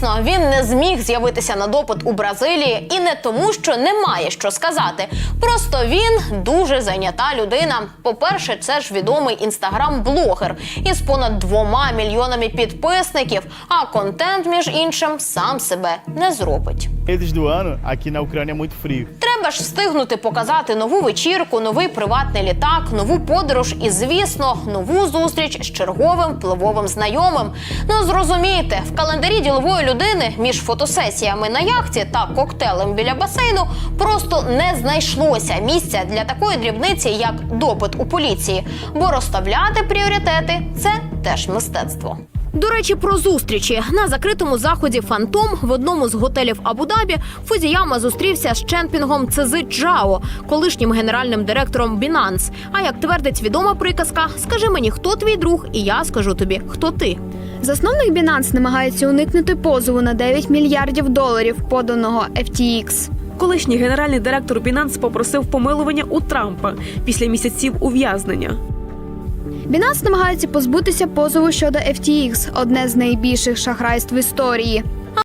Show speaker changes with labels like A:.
A: Звісно, він не зміг з'явитися на допит у Бразилії і не тому, що немає що сказати. Просто він дуже зайнята людина. По-перше, це ж відомий інстаграм-блогер із понад двома мільйонами підписників. А контент, між іншим, сам себе не зробить.
B: meses do ano, aqui na Ucrânia é muito.
A: Треба ж встигнути показати нову вечірку, новий приватний літак, нову подорож і, звісно, нову зустріч з черговим впливовим знайомим. Ну зрозумійте, в календарі ділової людини між фотосесіями на яхті та коктейлем біля басейну просто не знайшлося місця для такої дрібниці, як допит у поліції. Бо розставляти пріоритети це теж мистецтво. До речі, про зустрічі на закритому заході Фантом в одному з готелів Абу-Дабі Фузіяма зустрівся з Ченпінгом Цези Джао, колишнім генеральним директором Binance. А як твердить відома приказка, скажи мені, хто твій друг, і я скажу тобі, хто ти.
C: Засновник Binance намагається уникнути позову на 9 мільярдів доларів, поданого FTX.
D: Колишній генеральний директор Binance попросив помилування у Трампа після місяців ув'язнення.
C: Binance намагається позбутися позову щодо FTX – одне з найбільших шахрайств історії.